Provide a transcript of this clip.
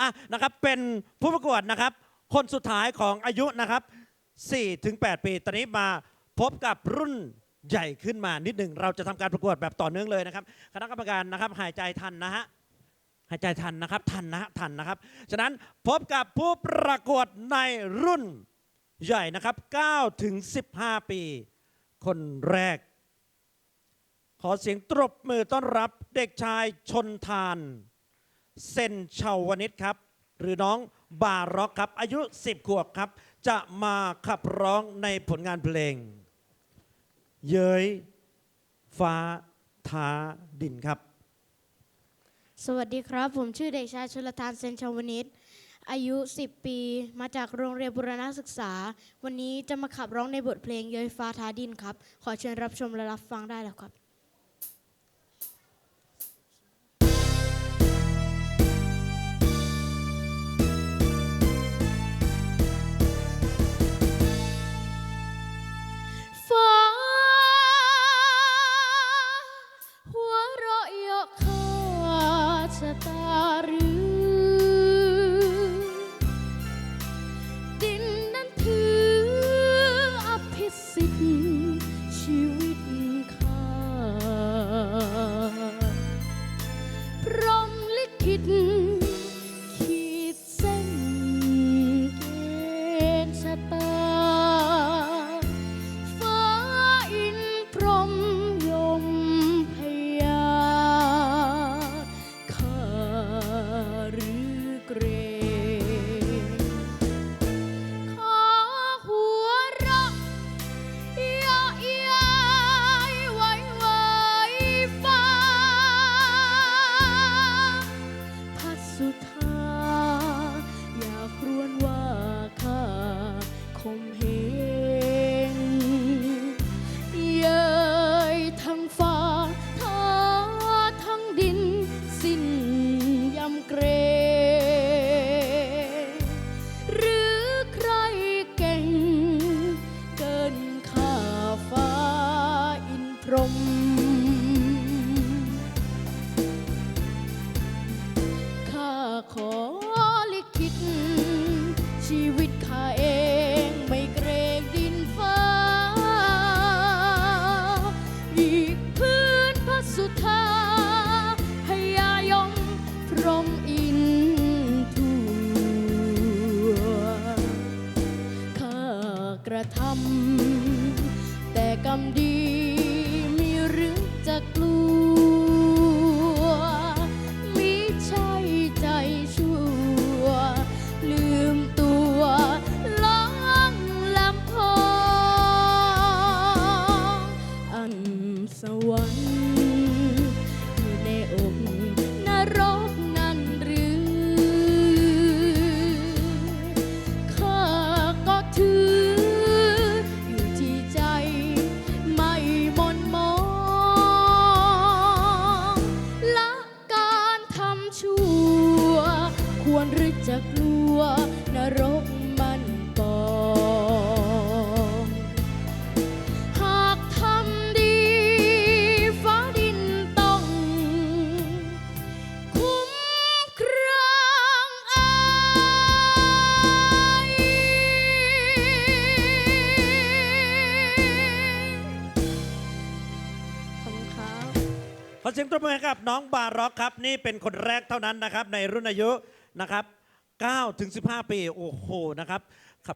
อะนะครับเป็นผู้ประกวดนะครับ คนสุดท้ายของอายุนะครับ4ถึง8ปี ตอนนี้มาพบกับรุ่นใหญ่ขึ้นมานิดหนึ่ง เราจะทำการประกวดแบบต่อเนื่องเลยนะครับ คณะกรรมการนะครับหายใจทันนะฮะ หายใจทันนะครับ ทันนะฮะทันนะครับ ฉะนั้นพบกับผู้ประกวดในรุ่นใหญ่นะครับ9ถึง15 ปี คนแรก ขอเสียงตบมือต้อนรับเด็กชายชนทาน เซนชาวนิชครับ หรือน้องบาร็อกครับ อายุ 10 ขวบครับ จะมาขับร้องในผลงานเพลง เย้ยฟ้าท้าดินครับ สวัสดีครับ ผมชื่อเด็กชายชลทานเซนชาวนิตอายุ 10 ปี มาจากโรงเรียนบุรณศึกษา วันนี้จะมาขับร้องในบทเพลงเย้ยฟ้าท้าดินครับ ขอเชิญรับชมและรับฟังได้แล้วครับ คมเหง สุธาพยายงพรมอินทัวข้ากระทำแต่กรรมดี อเสียงตบมือให้กับน้องบาร็อกครับ นี่เป็นคนแรกเท่านั้นนะครับ ในรุ่นอายุนะครับ9ถึง15 ปี โอ้โหนะครับขับ